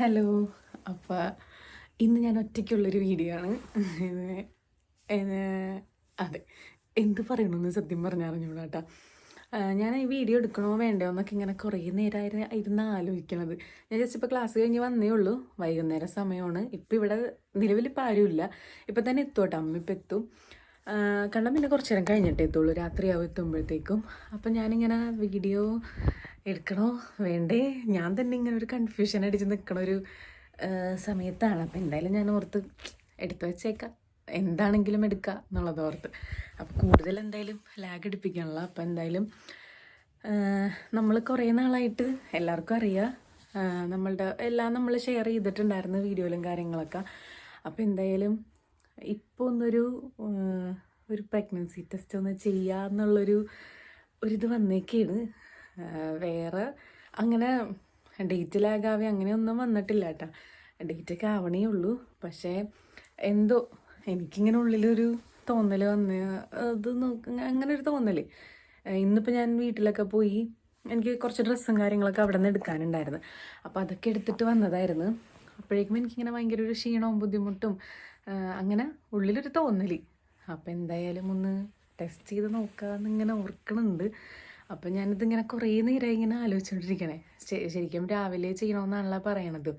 Hello. അപ്പോൾ ഇന്ന് ഞാൻ ഒറ്റയ്ക്കുള്ളൊരു വീഡിയോ ആണ്. അതെ. എന്ത് പറയണമെന്ന് സത്യം പറഞ്ഞറിഞ്ഞോളൂ കേട്ടോ ഞാൻ ഈ വീഡിയോ എടുക്കണോ വേണ്ടോ എന്നൊക്കെ ഇങ്ങനെ കുറേ നേരമായിരുന്നു ഇരുന്ന് ആലോചിക്കണത്. ഞാൻ ജസ്റ്റ് ഇപ്പോൾ ക്ലാസ് കഴിഞ്ഞ് വന്നേ ഉള്ളൂ. വൈകുന്നേരം സമയമാണ് ഇപ്പം ഇവിടെ നിലവിൽ ഇപ്പം ആരുമില്ല ഇപ്പം തന്നെ എത്തും കേട്ടോ അമ്മ ഇപ്പം എത്തും. കണ്ടാൽ പിന്നെ കുറച്ച് നേരം കഴിഞ്ഞിട്ടേ എത്തുള്ളൂ രാത്രിയാവും എത്തുമ്പോഴത്തേക്കും അപ്പം ഞാനിങ്ങനെ വീഡിയോ എടുക്കണോ? വേണ്ടേ. ഞാൻ തന്നെ ഇങ്ങനെ ഒരു കൺഫ്യൂഷൻ അടിച്ച് നിൽക്കണ ഒരു സമയത്താണ്. അപ്പം എന്തായാലും ഞാൻ ഓർത്ത് എടുത്തു വെച്ചേക്കാം. എന്താണെങ്കിലും എടുക്കുക എന്നുള്ളത് ഓർത്ത്. അപ്പം കൂടുതൽ എന്തായാലും ലാഗ് എടുപ്പിക്കാനുള്ള അപ്പം എന്തായാലും നമ്മൾ കുറേ നാളായിട്ട് എല്ലാവർക്കും അറിയാം. നമ്മളുടെ എല്ലാം നമ്മൾ ഷെയർ ചെയ്തിട്ടുണ്ടായിരുന്നു വീഡിയോയിലും കാര്യങ്ങളൊക്കെ. അപ്പോൾ എന്തായാലും ഇപ്പോൾ ഒന്നൊരു ഒരു പ്രഗ്നൻസി ടെസ്റ്റ് ഒന്ന് ചെയ്യാന്നുള്ളൊരു ഒരിത് വന്നേക്കാണ്. വേറെ അങ്ങനെ ഡേറ്റ് ലാഗാവേ അങ്ങനെയൊന്നും വന്നിട്ടില്ല കേട്ടോ ഡേറ്റൊക്കെ ആവണേ ഉള്ളൂ. പക്ഷേ എന്തോ എനിക്കിങ്ങനെ ഉള്ളിലൊരു തോന്നൽ വന്ന് അത് നോക്ക അങ്ങനെ ഒരു തോന്നൽ ഇന്നിപ്പോൾ ഞാൻ വീട്ടിലൊക്കെ പോയി എനിക്ക് കുറച്ച് ഡ്രസ്സും കാര്യങ്ങളൊക്കെ അവിടെ നിന്ന് എടുക്കാനുണ്ടായിരുന്നു. അപ്പോൾ അതൊക്കെ എടുത്തിട്ട് വന്നതായിരുന്നു. അപ്പോഴേക്കും എനിക്കിങ്ങനെ ഭയങ്കര ഒരു ക്ഷീണവും ബുദ്ധിമുട്ടും അങ്ങനെ ഉള്ളിലൊരു തോന്നൽ അപ്പോൾ എന്തായാലും ഒന്ന് ടെസ്റ്റ് ചെയ്ത് നോക്കാമെന്ന് ഇങ്ങനെ ഓർക്കണുണ്ട്. അപ്പം ഞാനിതിങ്ങനെ കുറേ നേരമായി ഇങ്ങനെ ആലോചിച്ചുകൊണ്ടിരിക്കണേ ശരിക്കും രാവിലെ ചെയ്യണമെന്നാണല്ലോ പറയണത്.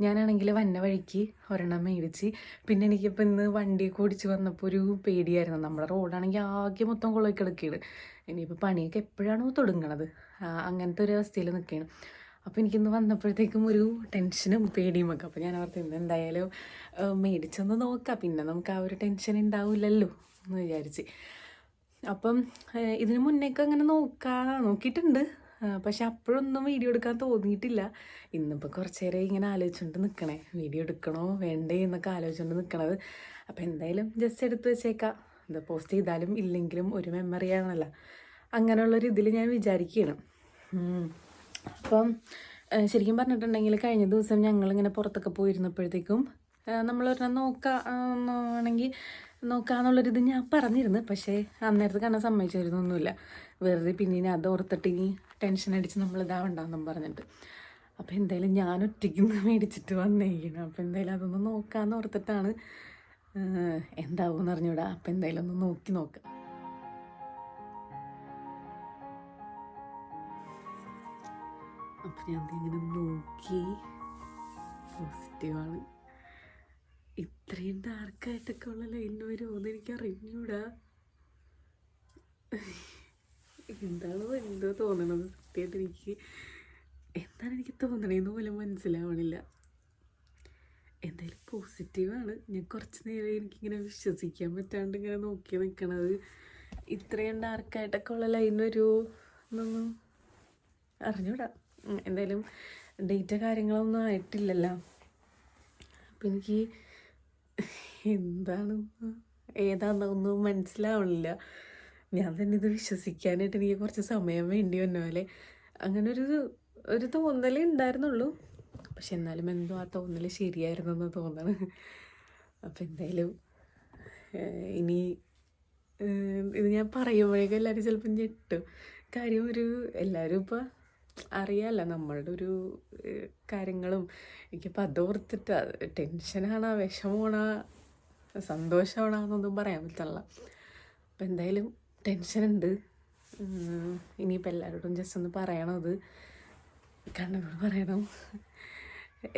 ഞാനാണെങ്കിൽ വന്ന വഴിക്ക് ഒരെണ്ണം മേടിച്ച്. പിന്നെ എനിക്കിപ്പോൾ ഇന്ന് വണ്ടിയൊക്കെ ഓടിച്ച് വന്നപ്പോൾ ഒരു പേടിയായിരുന്നു. നമ്മുടെ റോഡാണെങ്കിൽ ആകെ മൊത്തം കുളമൊക്കെ കിടക്കുകയാണ് ഇനിയിപ്പോൾ പണിയൊക്കെ എപ്പോഴാണോ തുടങ്ങണത്? അങ്ങനത്തെ ഒരു അവസ്ഥയിൽ നിൽക്കുകയാണ് അപ്പോൾ എനിക്കിന്ന് വന്നപ്പോഴത്തേക്കും ഒരു ടെൻഷനും പേടിയും ഒക്കെ. അപ്പോൾ ഞാൻ അവർക്ക് ഇന്ന് എന്തായാലും മേടിച്ചൊന്ന് നോക്കാം. പിന്നെ നമുക്ക് ആ ഒരു ടെൻഷൻ ഉണ്ടാവില്ലല്ലോ എന്ന് വിചാരിച്ച്. അപ്പം ഇതിനു മുന്നേക്ക് അങ്ങനെ നോക്കാൻ നോക്കിയിട്ടുണ്ട്. പക്ഷെ അപ്പോഴൊന്നും വീഡിയോ എടുക്കാൻ തോന്നിയിട്ടില്ല. ഇന്നിപ്പോൾ കുറച്ച് നേരം ഇങ്ങനെ ആലോചിച്ചുകൊണ്ട് നിൽക്കണേ വീഡിയോ എടുക്കണോ വേണ്ടേ എന്നൊക്കെ ആലോചിച്ചുകൊണ്ട് നിൽക്കണത് അപ്പോൾ എന്തായാലും ജസ്റ്റ് എടുത്തു വെച്ചേക്കാം. ഇത് പോസ്റ്റ് ചെയ്താലും ഇല്ലെങ്കിലും ഒരു മെമ്മറിയാണല്ലോ അങ്ങനെയുള്ളൊരു ഇതിൽ ഞാൻ വിചാരിക്കുകയാണ്. അപ്പം ശരിക്കും പറഞ്ഞിട്ടുണ്ടെങ്കിൽ കഴിഞ്ഞ ദിവസം ഞങ്ങളിങ്ങനെ പുറത്തൊക്കെ പോയിരുന്നപ്പോഴത്തേക്കും നമ്മളൊരെണ്ണം നോക്കാണെങ്കിൽ നോക്കാന്നുള്ളൊരിത് ഞാൻ പറഞ്ഞിരുന്നു. പക്ഷേ അന്നേരത്ത് കാണാൻ സമ്മതിച്ചിരുന്നൊന്നുമില്ല വെറുതെ പിന്നെ അത് ഓർത്തിട്ട് ഇനി ടെൻഷൻ അടിച്ച് നമ്മൾ ഇതാവണ്ടെന്നും പറഞ്ഞിട്ട്. അപ്പോൾ എന്തായാലും ഞാൻ ഒറ്റയ്ക്ക് മേടിച്ചിട്ട് വന്നേക്കണം അപ്പോൾ എന്തായാലും അതൊന്ന് നോക്കാമെന്ന് ഓർത്തിട്ടാണ് എന്താവും എന്നറിഞ്ഞൂടാ അപ്പം അപ്പോൾ എന്തായാലും ഒന്ന് നോക്കി നോക്കാം. അപ്പം ഞാൻ ഇങ്ങനെ നോക്കി. പോസിറ്റീവാണ്. ഇത്രയും ഡാർക്കായിട്ടൊക്കെ ഉള്ള ലൈൻ വരുമോന്ന് എനിക്ക് അറിഞ്ഞൂടാ എന്താണോ എന്തോ തോന്നണത് സത്യമായിട്ട് എനിക്ക് എന്താണ് എനിക്ക് തോന്നണേന്ന് പോലും മനസ്സിലാവണില്ല. എന്തായാലും പോസിറ്റീവാണ്. ഞാൻ കുറച്ച് നേരം എനിക്കിങ്ങനെ വിശ്വസിക്കാൻ പറ്റാണ്ട് ഇങ്ങനെ നോക്കി നിൽക്കണത് ഇത്രയും ഡാർക്കായിട്ടൊക്കെ ഉള്ള ലൈൻ വരുമോ എന്നൊന്നും അറിഞ്ഞൂടാ. എന്തായാലും ഡേറ്റ് കാര്യങ്ങളൊന്നും ആയിട്ടില്ലല്ലോ. അപ്പം എനിക്ക് എന്താണ് ഏതാണെന്നൊന്നും മനസ്സിലാവണില്ല. ഞാൻ തന്നെ ഇത് വിശ്വസിക്കാനായിട്ട് എനിക്ക് കുറച്ച് സമയം വേണ്ടി വന്ന പോലെ. അങ്ങനെ ഒരു ഒരു തോന്നലേ ഉണ്ടായിരുന്നുള്ളൂ. പക്ഷെ എന്നാലും എന്തോ ആ തോന്നൽ ശരിയായിരുന്നെന്ന് തോന്നണം. അപ്പം എന്തായാലും ഇനി ഇത് ഞാൻ പറയുമ്പോഴേക്കും എല്ലാവരും ചിലപ്പം ഞെട്ടും. കാര്യം ഒരു എല്ലാവരും ഇപ്പോൾ അറിയാമല്ലോ നമ്മളുടെ ഒരു കാര്യങ്ങളും. എനിക്കിപ്പോൾ അതോർത്തിട്ട് ടെൻഷനാണ് വിഷമമാണ് സന്തോഷമാണോ എന്നൊന്നും പറയാൻ പറ്റില്ല അപ്പം എന്തായാലും ടെൻഷനുണ്ട്. ഇനിയിപ്പോൾ എല്ലാവരോടും ജസ്റ്റ് ഒന്ന് പറയണത് കണ്ണനോട് പറയണം.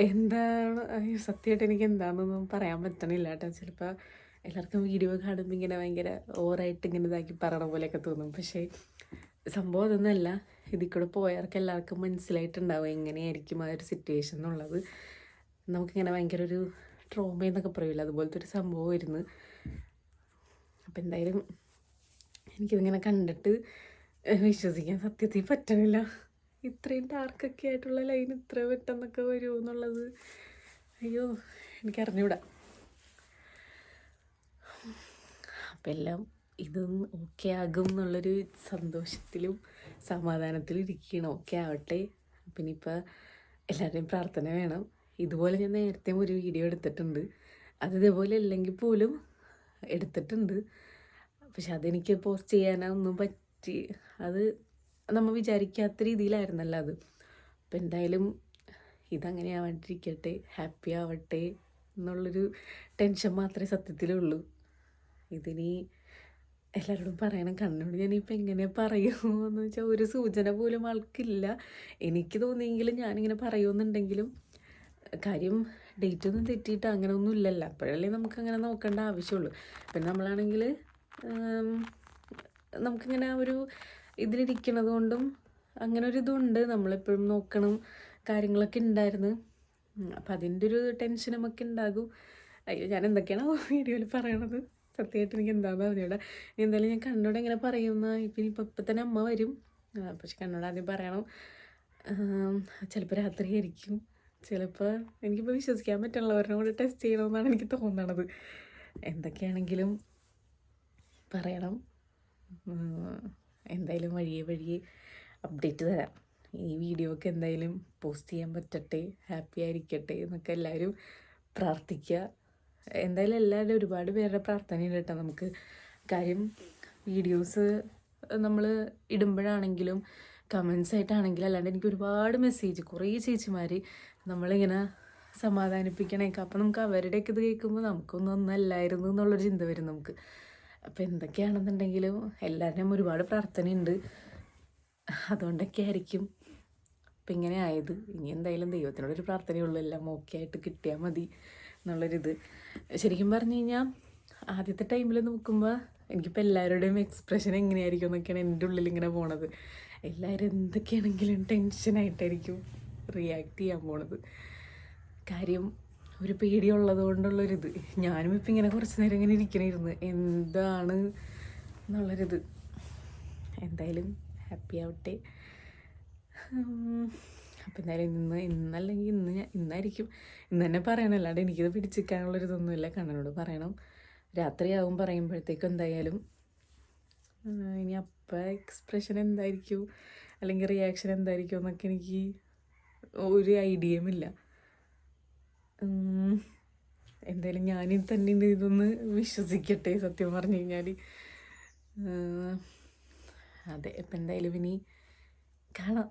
എന്താണ് സത്യമായിട്ട് എനിക്ക് എന്താണെന്നൊന്നും പറയാൻ പറ്റണില്ല കേട്ടോ. ചിലപ്പോൾ എല്ലാവർക്കും വീഡിയോ കാണുമ്പോൾ ഇങ്ങനെ ഭയങ്കര ഓവറായിട്ട് ഇങ്ങനെ ഇതാക്കി പറയണ പോലെയൊക്കെ തോന്നും. പക്ഷേ സംഭവം അതൊന്നുമല്ല. ഇതിൽ കൂടെ പോയവർക്ക് എല്ലാവർക്കും മനസ്സിലായിട്ടുണ്ടാവും എങ്ങനെയായിരിക്കും ആ ഒരു സിറ്റുവേഷൻ എന്നുള്ളത്. നമുക്കിങ്ങനെ ഭയങ്കര ഒരു ട്രോമ എന്നൊക്കെ പറയില്ല അതുപോലത്തെ ഒരു സംഭവമായിരുന്നു അപ്പം എന്തായാലും എനിക്കിതിങ്ങനെ കണ്ടിട്ട് വിശ്വസിക്കാൻ സത്യത്തിൽ പറ്റണില്ല. ഇത്രയും ഡാർക്കൊക്കെ ആയിട്ടുള്ള ലൈൻ ഇത്ര പെട്ടെന്നൊക്കെ വരുമോ എന്നുള്ളത്. അയ്യോ എനിക്കറിഞ്ഞൂടാ. അപ്പം എല്ലാം ഇതൊന്ന് ഓക്കെ ആകും എന്നുള്ളൊരു സന്തോഷത്തിലും സമാധാനത്തിലും ഇരിക്കണം ഓക്കെ ആവട്ടെ. പിന്നെ ഇനിയിപ്പോൾ എല്ലാവരുടെയും പ്രാർത്ഥന വേണം. ഇതുപോലെ ഞാൻ നേരത്തെ ഒരു വീഡിയോ എടുത്തിട്ടുണ്ട്. അത് ഇതേപോലെ അല്ലെങ്കിൽ പോലും എടുത്തിട്ടുണ്ട്. പക്ഷെ അതെനിക്ക് പോസ്റ്റ് ചെയ്യാനൊന്നും പറ്റി. അത് നമ്മൾ വിചാരിക്കാത്ത രീതിയിലായിരുന്നല്ലോ അത്. അപ്പം എന്തായാലും ഇതങ്ങനെ ആവാണ്ടിരിക്കട്ടെ. ഹാപ്പി ആവട്ടെ. എന്നുള്ളൊരു ടെൻഷൻ മാത്രമേ സത്യത്തിലുള്ളൂ. ഇതിനി എല്ലാവരോടും പറയണം കണ്ണോട് ഞാനിപ്പോൾ എങ്ങനെ പറയുമോ എന്ന് വെച്ചാൽ ഒരു സൂചന പോലും ആൾക്കില്ല. എനിക്ക് തോന്നിയെങ്കിലും ഞാനിങ്ങനെ പറയുമെന്നുണ്ടെങ്കിലും കാര്യം ഡേറ്റ് ഒന്നും തെറ്റിയിട്ട് അങ്ങനെ ഒന്നും ഇല്ലല്ലോ. അപ്പോഴല്ലേ നമുക്ക് അങ്ങനെ നോക്കേണ്ട ആവശ്യമുള്ളൂ. പിന്നെ നമ്മളാണെങ്കിൽ നമുക്കിങ്ങനെ ഒരു ഇതിലിരിക്കണത് കൊണ്ടും അങ്ങനെ ഒരു ഇതുണ്ട്. നമ്മളെപ്പോഴും നോക്കണം കാര്യങ്ങളൊക്കെ ഉണ്ടായിരുന്നു അപ്പം അതിന്റെ ഒരു ടെൻഷൻ നമുക്ക് ഉണ്ടാകും അയ്യോ ഞാൻ എന്തൊക്കെയാണ് വീഡിയോയിൽ പറയണത്? സത്യമായിട്ട് എനിക്ക് എന്താണെന്ന് അറിഞ്ഞൂടാ. എന്തായാലും ഞാൻ കണ്ണോട് എങ്ങനെ പറയുന്ന ഇപ്പം ഇപ്പം ഇപ്പം തന്നെ അമ്മ വരും. പക്ഷെ കണ്ണോട് ആദ്യം പറയണം. ചിലപ്പോൾ രാത്രി ആയിരിക്കും. ചിലപ്പോൾ എനിക്കിപ്പോൾ വിശ്വസിക്കാൻ പറ്റുള്ളവരുടെ കൂടെ ടെസ്റ്റ് ചെയ്യണമെന്നാണ് എനിക്ക് തോന്നണത്. എന്തൊക്കെയാണെങ്കിലും പറയണം. എന്തായാലും വഴിയെ വഴിയെ അപ്ഡേറ്റ് തരാം. ഈ വീഡിയോ ഒക്കെ എന്തായാലും പോസ്റ്റ് ചെയ്യാൻ പറ്റട്ടെ ഹാപ്പി ആയിരിക്കട്ടെ എന്നൊക്കെ എല്ലാവരും പ്രാർത്ഥിക്കുക. എന്തായാലും എല്ലാവരും ഒരുപാട് പേരുടെ പ്രാർത്ഥനയുണ്ട് കേട്ടോ. നമുക്ക് കാര്യം വീഡിയോസ് നമ്മൾ ഇടുമ്പോഴാണെങ്കിലും കമൻസ് ആയിട്ടാണെങ്കിലും അല്ലാണ്ട് എനിക്ക് ഒരുപാട് മെസ്സേജ് കുറേ ചേച്ചിമാർ നമ്മളിങ്ങനെ സമാധാനിപ്പിക്കണേക്കാം. അപ്പം നമുക്ക് അവരുടെയൊക്കെ ഇത് കേൾക്കുമ്പോൾ നമുക്കൊന്നും ഒന്നല്ലായിരുന്നു എന്നുള്ളൊരു ചിന്ത വരും നമുക്ക്. അപ്പം എന്തൊക്കെയാണെന്നുണ്ടെങ്കിലും എല്ലാവരുടെയും ഒരുപാട് പ്രാർത്ഥനയുണ്ട്. അതുകൊണ്ടൊക്കെ ആയിരിക്കും അപ്പം ഇങ്ങനെ ആയത്. ഇനി എന്തായാലും ദൈവത്തിനോടൊരു പ്രാർത്ഥനയുള്ളൂ എല്ലാം ഓക്കെ ആയിട്ട് കിട്ടിയാൽ മതി. എന്നുള്ളൊരിത്. ശരിക്കും പറഞ്ഞു കഴിഞ്ഞാൽ ആദ്യത്തെ ടൈമിൽ നോക്കുമ്പോൾ എനിക്കിപ്പോൾ എല്ലാവരുടെയും എക്സ്പ്രഷൻ എങ്ങനെയായിരിക്കും എന്നൊക്കെയാണ് എന്റെ ഉള്ളിൽ ഇങ്ങനെ പോണത്. എല്ലാവരും എന്തൊക്കെയാണെങ്കിലും ടെൻഷനായിട്ടായിരിക്കും റിയാക്ട് ചെയ്യാൻ പോണത്. കാര്യം ഒരു പേടിയുള്ളത് കൊണ്ടുള്ളൊരിത് ഞാനും ഇപ്പം ഇങ്ങനെ കുറച്ച് നേരം ഇങ്ങനെ ഇരിക്കണിരുന്നു എന്താണ് എന്നുള്ളൊരിത്. എന്തായാലും ഹാപ്പി ആവട്ടെ. അപ്പം എന്തായാലും ഇന്ന് ഇന്നല്ലെങ്കിൽ ഇന്ന് ഞാൻ ഇന്നായിരിക്കും. ഇന്ന് തന്നെ പറയണം. അല്ലാണ്ട് എനിക്കിത് പിടിച്ചിരിക്കാനുള്ളൊരിതൊന്നുമില്ല. കണ്ണനോട് പറയണം. രാത്രിയാവും പറയുമ്പോഴത്തേക്കും എന്തായാലും ഇനി അപ്പം എക്സ്പ്രഷൻ എന്തായിരിക്കും? അല്ലെങ്കിൽ റിയാക്ഷൻ എന്തായിരിക്കും എന്നൊക്കെ എനിക്ക് ഒരു ഐഡിയയും ഇല്ല. ഉം, എന്തായാലും ഞാൻ തന്നെ ഇത് ഇതൊന്ന് വിശ്വസിക്കട്ടെ സത്യം പറഞ്ഞു കഴിഞ്ഞാൽ അതെ ഇപ്പം എന്തായാലും ഇനി കാണാം.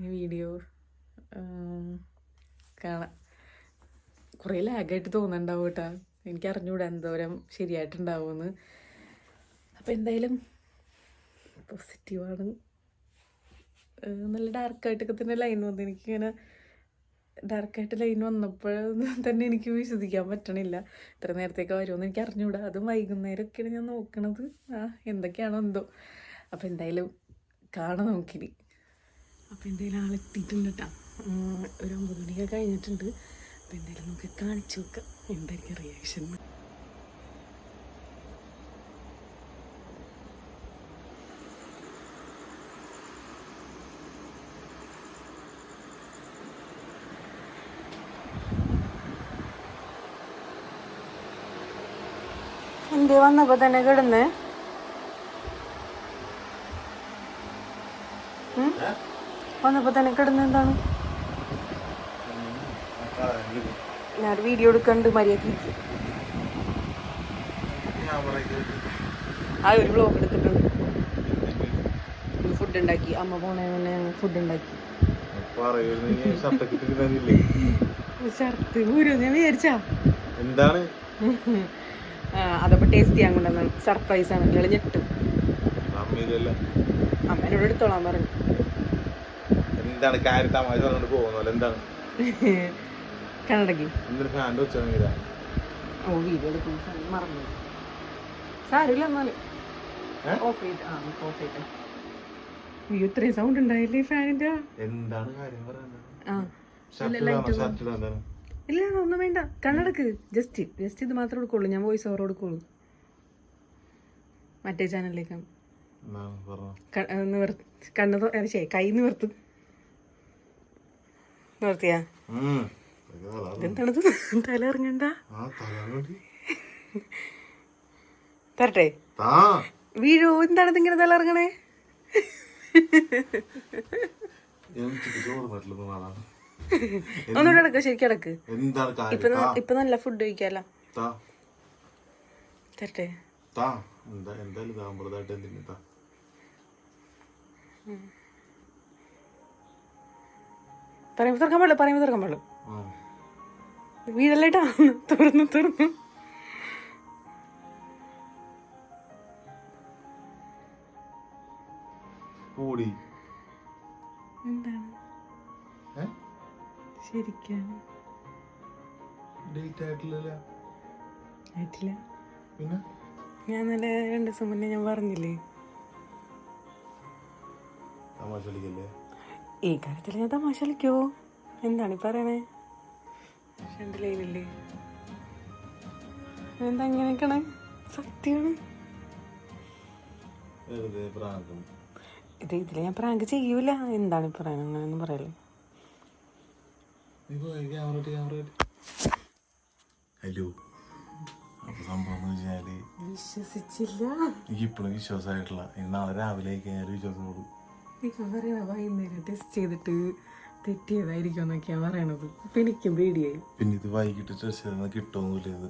ഈ വീഡിയോ കാണാം കുറേ ലാഗായിട്ട് തോന്നുന്നുണ്ടാവും കേട്ടോ. എനിക്ക് അറിഞ്ഞുകൂടാ എന്തോരം ശരിയായിട്ടുണ്ടാവുമെന്ന്. അപ്പോൾ എന്തായാലും പോസിറ്റീവാണ് നല്ല ഡാർക്കായിട്ടൊക്കെ തന്നെ ലൈൻ വന്നു. എനിക്കിങ്ങനെ ഡാർക്കായിട്ട് ലൈൻ വന്നപ്പോഴൊന്നും തന്നെ എനിക്ക് വിശ്വസിക്കാൻ പറ്റണില്ല. ഇത്ര നേരത്തേക്ക് വരുമെന്ന് എനിക്ക് അറിഞ്ഞുകൂടാ അതും വൈകുന്നേരമൊക്കെയാണ് ഞാൻ നോക്കണത്. ആ എന്തൊക്കെയാണോ എന്തോ. അപ്പം എന്തായാലും കാണാം നമുക്കിനി. അപ്പം എന്തായാലും ആളെത്തിയിട്ടുണ്ട് കേട്ടോ ഒരു ഒമ്പത് മണിയൊക്കെ കഴിഞ്ഞിട്ടുണ്ട്. അപ്പം എന്തായാലും നമുക്ക് കാണിച്ചു നോക്കാം. എന്തായിരിക്കും റിയാക്ഷൻ എന്തേ വന്നപ്പോ തന്നെ കിടന്ന്? വന്നപ്പോ തന്നെ കിടന്ന് എന്താണ്? ഞാൻ വീഡിയോ എടുക്കണ്ട് മര്യാദയ്ക്ക് ആ ഒരു ബ്ലോഗ് എടുത്തിട്ടുണ്ട്. ഫുഡ് ഉണ്ടാക്കി. അമ്മ പോണേ മുന്നേ ഫുഡ് ഉണ്ടാക്കി. ഷർട്ട് ഊരോ ഞാൻ വിചാരിച്ചാ. എന്താണ്? അതപ്പോ ടേസ്റ്റ് ചെയ്യാൻ സർപ്രൈസ് ആണ്. ഞെട്ടും. അമ്മേനോട് എടുത്തോളാൻ പറഞ്ഞു. എന്താണ് കാര്യം തമാശ പറഞ്ഞു പോകുന്നല്ലോ എന്താണ്? കണ്ണടക്കി. എന്തൊരു ഫാന്റെ വെച്ചാൽ ഓ വീഡിയോ എടുക്കുന്ന മറന്നു. സാരില്ല എന്നാൽ? ഓഫ് ചെയ്ത് ആ ഓഫ് ചെയ്ത് അയ്യോ ഇത്രയും സൗണ്ട് ഉണ്ടായില്ലേ ഫാനിന്റെ എന്താണ് കാര്യം പറയുന്നത്? ഇല്ല, ഒന്നും വേണ്ട. കണ്ണടക്ക്. ജസ്റ്റ് ജസ്റ്റ് ഇത് മാത്രം കൊടുക്കുള്ളൂ ഞാൻ വോയിസ് ഓവർ കൊടുക്കുള്ളൂ മറ്റേ ചാനലിലേക്കാണ് കണ്ണു നിവർത്ത് കണ്ണ് തൊ- ഏ, കൈ നിവർത്ത്. തല ഇറങ്ങണ്ട തലമുടി തരട്ടെ. വീഴോ. എന്താണത് ഇങ്ങനെ തല ഇറങ്ങണേ ഒന്നുകൂടെ അടക്ക ശരിക്കും അടക്ക് ഇപ്പൊ നല്ല ഫുഡ് കഴിക്കാലോ. തരട്ടെ. എന്തായാലും താമ്പറതായിട്ട് എന്തിനാ പറയുമ്പോൾ തുറക്കാൻ പാടില്ല പറയുമ്പോൾ തുറക്കാൻ പാടില്ല. വീടല്ലേട്ടാ തുറന്നു തുറന്നു. കൂടി എന്താണ്? ശരിക്കാണ് ഡേറ്റ് ആയിട്ടില്ല ആയിട്ടില്ല. പിന്നെ? ഞാൻ നല്ല രണ്ട് ദിവസം മുന്നേ ഞാൻ പറഞ്ഞില്ലേ? തമാശ കളിക്കല്ലേ? ഈ കാര്യത്തിൽ ഞാൻ തമാശ കളിക്കോ എന്താണ് ഈ പറയണേ? രണ്ട് ലൈനില്ലേ എന്താ ഇങ്ങനെയൊക്കെയാണ് സത്യമാണ് ഇത് ഇതിൽ ഞാൻ പ്രാങ്ക് ചെയ്യൂല. എന്താണ് ഈ പറയണത് അങ്ങനെയൊന്നും ക്യാമറ ഹലോ. അപ്പൊ സംഭവം എന്ന് വെച്ചാൽ വിശ്വസിച്ചില്ല. എനിക്ക് ഇപ്പോഴും വിശ്വാസമായിട്ടില്ല ഇന്നാളെ രാവിലെ കഴിഞ്ഞാൽ വിശ്വാസം കൂടും ഇപ്പം പറയണ വൈകുന്നേരം ടെസ്റ്റ് ചെയ്തിട്ട് തെറ്റിയതായിരിക്കും എന്നൊക്കെയാണ് പറയണത്. ഇപ്പം എനിക്കും പേടിയായി. പിന്നെ ഇത് വൈകിട്ട് ടെസ്റ്റ് ചെയ്തെന്ന് കിട്ടുമൊന്നുമില്ല ഇത്.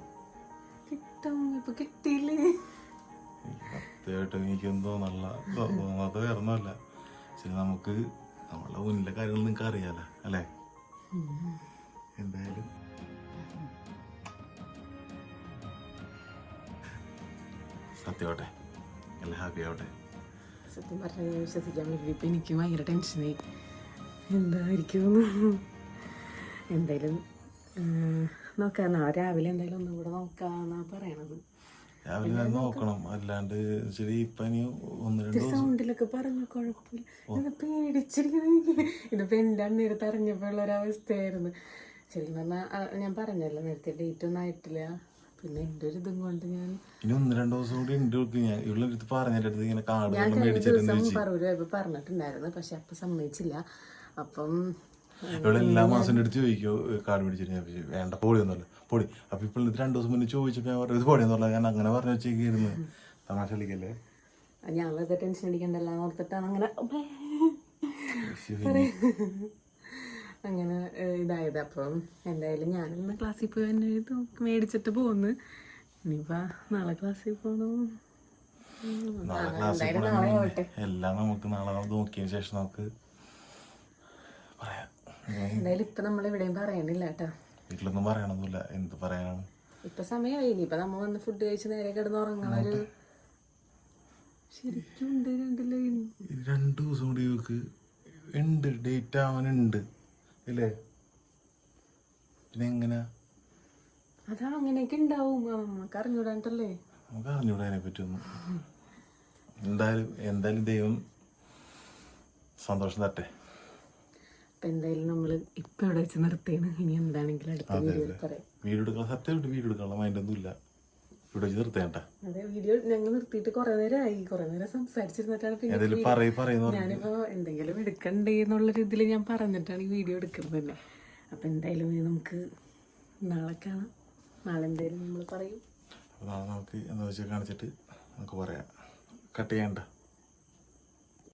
കിട്ടും ഇപ്പൊ കിട്ടിയില്ലേ? സത്യമായിട്ടും എനിക്കൊന്നും തോന്നല്ല തോന്നാത്ത ശരി നമുക്ക് നമ്മളെ മുന്നിലെ കാര്യങ്ങൾ നിങ്ങൾക്ക് അറിയാലോ അല്ലേ? എന്തായാലും. സത്യമാവട്ടെ. എല്ലാം ഹാപ്പി ആവട്ടെ. സത്യം പറഞ്ഞാൽ ഞാൻ വിശ്വസിക്കാൻ പറ്റില്ല ഇപ്പം എനിക്ക് ഭയങ്കര ടെൻഷനായി എന്തായിരിക്കും എന്തായാലും നോക്കാം നാളെ രാവിലെ എന്തായാലും ഒന്നും കൂടെ നോക്കാന്നാ പറയണത്. രാവിലെ നോക്കണം. അല്ലാണ്ട് ശരി ഇപ്പൊ ഒന്ന് രണ്ട് സൗണ്ടിലൊക്കെ പറഞ്ഞു കുഴപ്പമില്ല ഇത് പേടിച്ചിരിക്കണ ഇതിപ്പോ എന്റെ അന്നേരത്ത് അറിഞ്ഞപ്പോഴുള്ള ഒരവസ്ഥയായിരുന്നു ശരിക്കും പറഞ്ഞാൽ ഞാൻ പറഞ്ഞല്ലോ നേരത്തെ ഡേറ്റ് ഒന്നും ആയിട്ടില്ല. പിന്നെ എന്റെ ഒരു ഇതും കൊണ്ട് ഞാൻ ഇനി ഒന്ന് രണ്ട് ദിവസം കൂടി ഉണ്ട് ഇവൾക്ക് ഞാൻ. ഇവളുടെ അടുത്ത് പറഞ്ഞതിന്റെ അടുത്ത് ഇങ്ങനെ ഞാൻ വെള്ളം കഴിഞ്ഞ മേടിച്ചിരുന്നു ദിവസം പറൂര് പറഞ്ഞിട്ടുണ്ടായിരുന്നു. പക്ഷെ അപ്പം സമ്മതിച്ചില്ല. അപ്പം ഇവിടെ എല്ലാ മാസം എന്റെ അടുത്ത് ചോദിക്കോ കാർഡ് മേടിച്ചിട്ട് ഞാൻ ചോദിച്ചു, വേണ്ട പൊടിയൊന്നുമല്ല പൊടി. അപ്പൊ ഇപ്പോൾ ഇത് രണ്ട് ദിവസം മുന്നേ ചോദിച്ചപ്പോൾ ഞാൻ പറഞ്ഞു ഇത് പൊടിയൊന്നുമല്ല ഞാൻ അങ്ങനെ പറഞ്ഞു വെച്ചേക്കായിരുന്നു. തമാശ കളിക്കല്ലേ? ഞാൻ വെറുതെ ടെൻഷൻ അടിക്കണ്ടല്ലോ എന്ന് ഓർത്തിട്ടാണ് അങ്ങനെ ശിവനെ. അങ്ങനെ ഇതായത്. അപ്പം എന്തായാലും ഞാനിന്ന് ക്ലാസ്സിൽ പോയി തന്നെ ഇത് മേടിച്ചിട്ട് പോകുന്നു ഇനിയിപ്പോ നാളെ ക്ലാസ്സിൽ പോകണം എല്ലാം നമുക്ക് നാളെ നോക്കിയതിനു ശേഷം നമുക്ക് പറയാം. എന്തായാലും ഇപ്പൊ നമ്മൾ ഇവിടെയും പറയണില്ല കേട്ടോ. വീട്ടിലൊന്നും പറയണൊന്നുമില്ല. എന്ത് പറയാനാണ്? ഇപ്പൊ സമയമായി. ഇനിയിപ്പൊ നമ്മ വന്ന് ഫുഡ് കഴിച്ച് നേരെ കിടന്ന് ഉറങ്ങണ ഒരു ശരിക്കും ഉണ്ട് രണ്ട് ലൈൻ. ഈ രണ്ട് ദിവസം കൂടി ഉണ്ട് ഡേറ്റ് ആവാനുണ്ട്. ഇല്ലേ? പിന്നെ എങ്ങനെ അതാ അങ്ങനെയൊക്കെ ഉണ്ടാവും നമുക്ക് അറിഞ്ഞൂടാണ്ടല്ലേ നമുക്ക് അറിഞ്ഞൂടാ അതിനെ പറ്റിയൊന്നും എന്തായാലും എന്തായാലും ദൈവം സന്തോഷം തട്ടെ അപ്പൊ എന്തായാലും നമ്മൾ ഇപ്പൊ ഇവിടെ വെച്ച് നിർത്തിയാണ്. ഇനി എന്താണെങ്കിലും അടുത്ത വീഡിയോയിൽ പറയാം. വീഡിയോ എടുക്കാൻ സത്യമായിട്ട് വീഡിയോ എടുക്കാനുള്ള മൈൻഡൊന്നും ഇല്ല ഇവിടെ നിർത്തേണ്ട അതെ വീഡിയോ ഞങ്ങൾ നിർത്തിയിട്ട് കുറെ നേരമായി കുറെ നേരം സംസാരിച്ചിരുന്നിട്ടാണ് പിന്നെ ഞാനിപ്പോ എന്തെങ്കിലും എടുക്കണ്ടേ എന്നുള്ള രീതിയിൽ ഞാൻ പറഞ്ഞിട്ടാണ് ഈ വീഡിയോ എടുക്കുന്നത് തന്നെ അപ്പൊ എന്തായാലും നമുക്ക് നാളെ കാണാം. നാളെ എന്തായാലും നമ്മൾ പറയും. നാളെ നമുക്ക് എന്താ വെച്ചാൽ കാണിച്ചിട്ട് നമുക്ക് പറയാം. കട്ട് ചെയ്യണ്ട.